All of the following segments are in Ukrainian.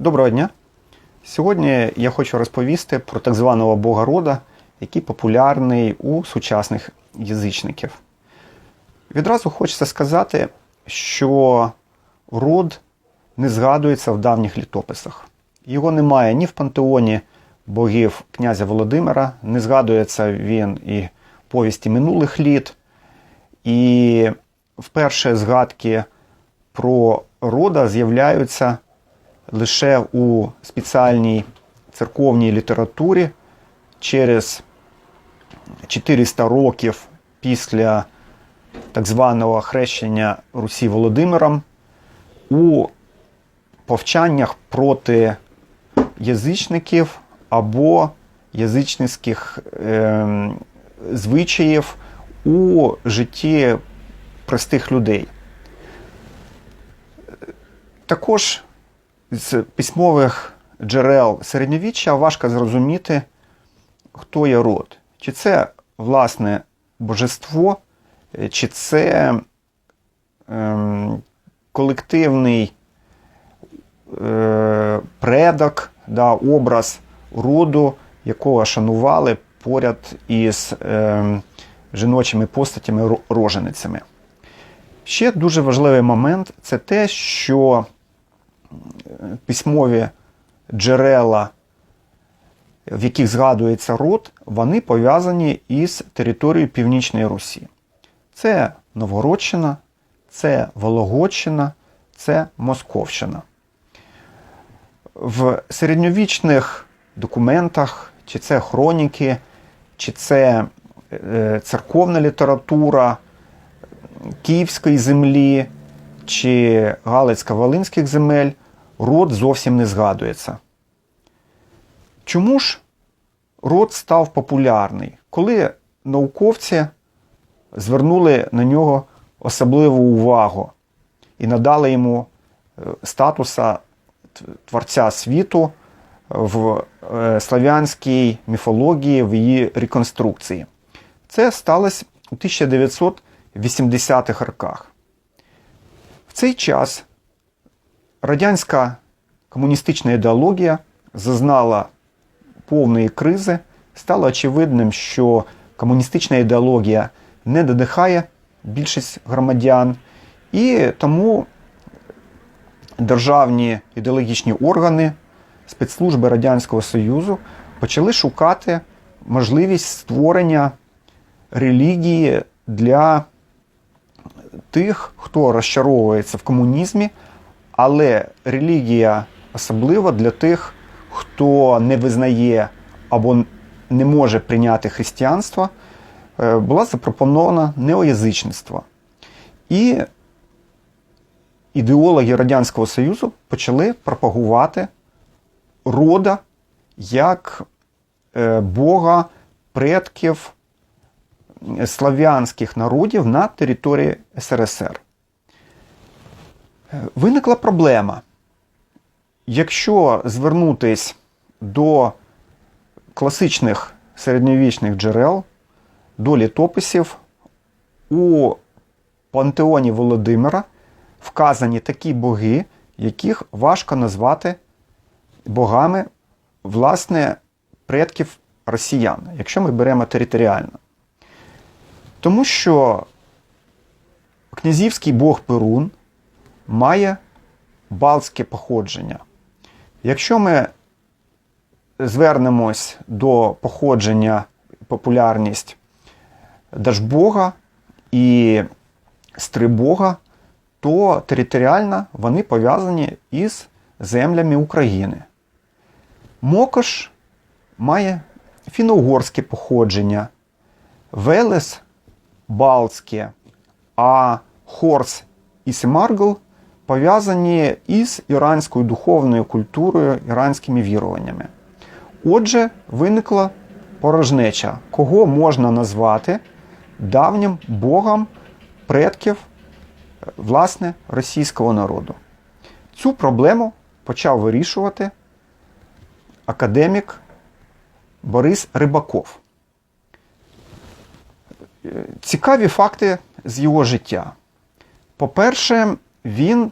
Доброго дня! Сьогодні я хочу розповісти про так званого Бога рода, який популярний у сучасних язичників. Відразу хочеться сказати, що род не згадується в давніх літописах. Його немає ні в пантеоні богів князя Володимира, не згадується він і повісті минулих літ. І вперше згадки про рода з'являються лише у спеціальній церковній літературі через 400 років після так званого хрещення Русі Володимиром у повчаннях проти язичників або язичницьких е, звичаїв у житті простих людей. Також з письмових джерел середньовіччя важко зрозуміти, хто є род. Чи це власне божество, чи це ем, колективний е, предок, да, образ роду, якого шанували поряд із е, жіночими постатями роженицями. Ще дуже важливий момент це те, що письмові джерела, в яких згадується род, вони пов'язані із територією Північної Русі. Це Новгородщина, це Вологодщина, це Московщина. В середньовічних документах, чи це хроніки, чи це е, церковна література Київської землі чи Галицько-Волинських земель род зовсім не згадується. Чому ж род став популярний? Коли науковці звернули на нього особливу увагу і надали йому е, статуса творця світу в е, славянській міфології, в її реконструкції. Це сталося у 1980-х роках. Цей час радянська комуністична ідеологія зазнала повної кризи. Стало очевидним, що комуністична ідеологія не додихає більшість громадян, і тому державні ідеологічні органи, спецслужби Радянського Союзу почали шукати можливість створення релігії для тих, хто розчаровується в комунізмі, але релігія особлива для тих, хто не визнає або не може прийняти християнство, е, була запропонована неоязичництво. І ідеологи Радянського Союзу почали пропагувати рода як е, Бога предків слав'янських народів на території СРСР. Виникла проблема. Якщо звернутись до класичних середньовічних джерел, до літописів, у пантеоні Володимира вказані такі боги, яких важко назвати богами, власне, предків росіян, якщо ми беремо територіально. Тому що князівський бог Перун має балтське походження. Якщо ми звернемось до походження, популярність Дажбога і Стрибога, то територіально вони пов'язані із землями України. Мокош має фіно-угорське походження, Велес Балтське, а Хорс і Семаргл пов'язані із іранською духовною культурою, іранськими віруваннями. Отже, виникла порожнеча, кого можна назвати давнім богом предків власне російського народу. Цю проблему почав вирішувати академік Борис Рибаков. Цікаві факти з його життя. По-перше, він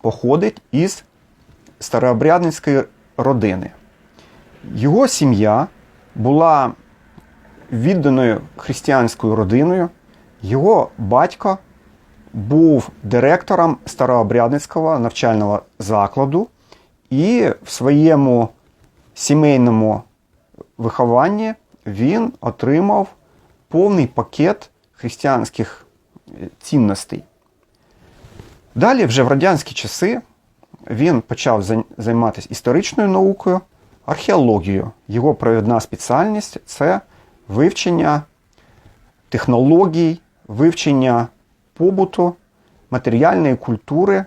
походить із старообрядницької родини. Його сім'я була відданою християнською родиною. Його батько був директором старообрядницького навчального закладу і в своєму сімейному вихованні він отримав повний пакет християнських е, цінностей. Далі, вже в радянські часи, він почав займатися історичною наукою, археологією. Його провідна спеціальність це вивчення технологій, вивчення побуту, матеріальної культури,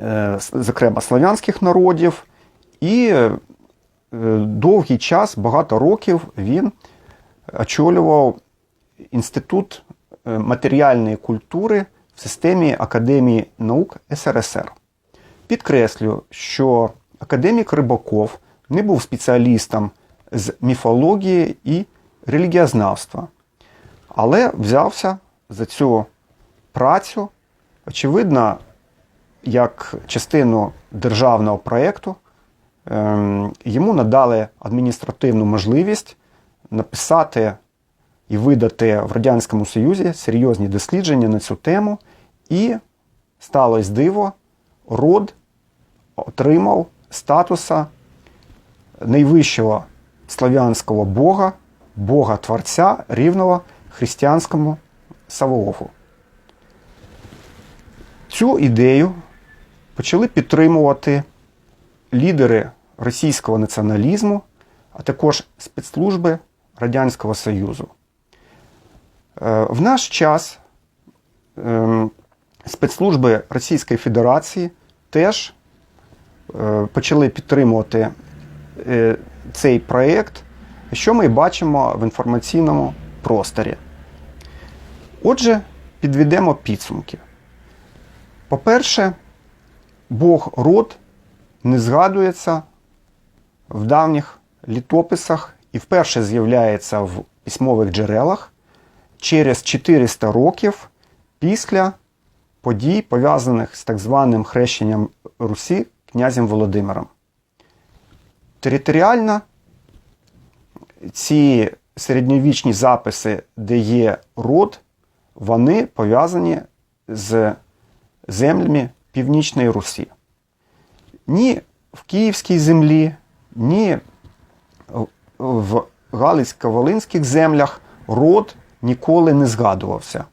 е, зокрема славянських народів. І е, довгий час, багато років, він очолював Інститут е, матеріальної культури в системі Академії наук СРСР. Підкреслю, що академік Рибаков не був спеціалістом з міфології і релігієзнавства, але взявся за цю працю, очевидно, як частину державного проєкту. Ем, Йому надали адміністративну можливість написати і видати в Радянському Союзі серйозні дослідження на цю тему, і сталося диво, род отримав статуса найвищого слав'янського бога, бога Творця, рівного християнському Савоофу. Цю ідею почали підтримувати лідери російського націоналізму, а також спецслужби Радянського Союзу. Е, В наш час ем, спецслужби Російської Федерації теж е, почали підтримувати е, цей проєкт, що ми бачимо в інформаційному просторі. Отже, підведемо підсумки. По-перше, Бог род не згадується в давніх літописах і вперше з'являється в письмових джерелах через 400 років після подій, пов'язаних з так званим хрещенням Русі князем Володимиром. Територіально ці середньовічні записи, де є род, вони пов'язані з землями Північної Русі. Ні в Київській землі, ні Галицько-Волинських землях род ніколи не згадувався.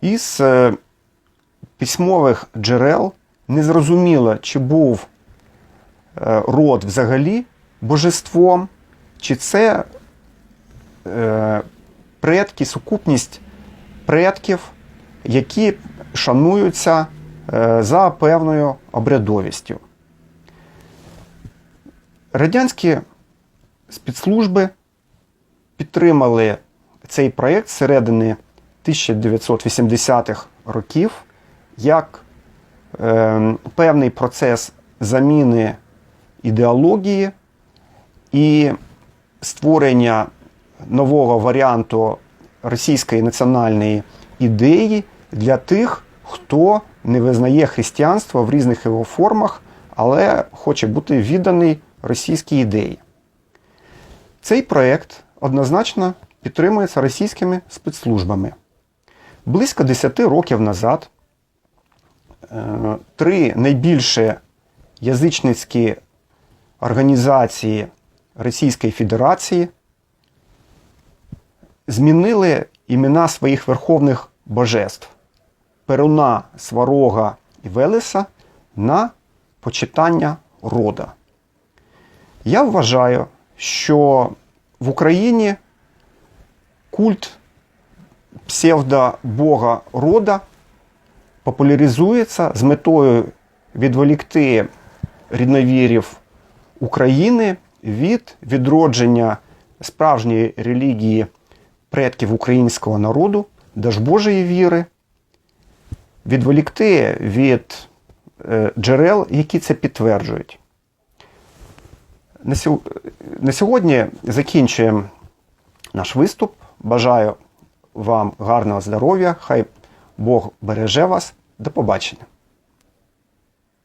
Із е, письмових джерел незрозуміло, чи був е, род взагалі божеством, чи це е, предки, сукупність предків, які шануються за певною обрядовістю. Радянські спецслужби підтримали цей проєкт середини 1980-х років як е, певний процес заміни ідеології і створення нового варіанту російської національної ідеї для тих, хто не визнає християнство в різних його формах, але хоче бути відданий російській ідеї. Цей проєкт однозначно підтримується російськими спецслужбами. Близько 10 років назад е, три найбільші язичницькі організації Російської Федерації змінили імена своїх верховних божеств Перуна, Сварога і Велеса на почитання рода. Я вважаю, що в Україні культ псевдобога рода популяризується з метою відволікти рідновірів України від відродження справжньої релігії предків українського народу, Дажбожої віри, відволікти від е, джерел, які це підтверджують. На сьо- На сьогодні закінчуємо наш виступ. Бажаю вам гарного здоров'я. Хай Бог береже вас. До побачення.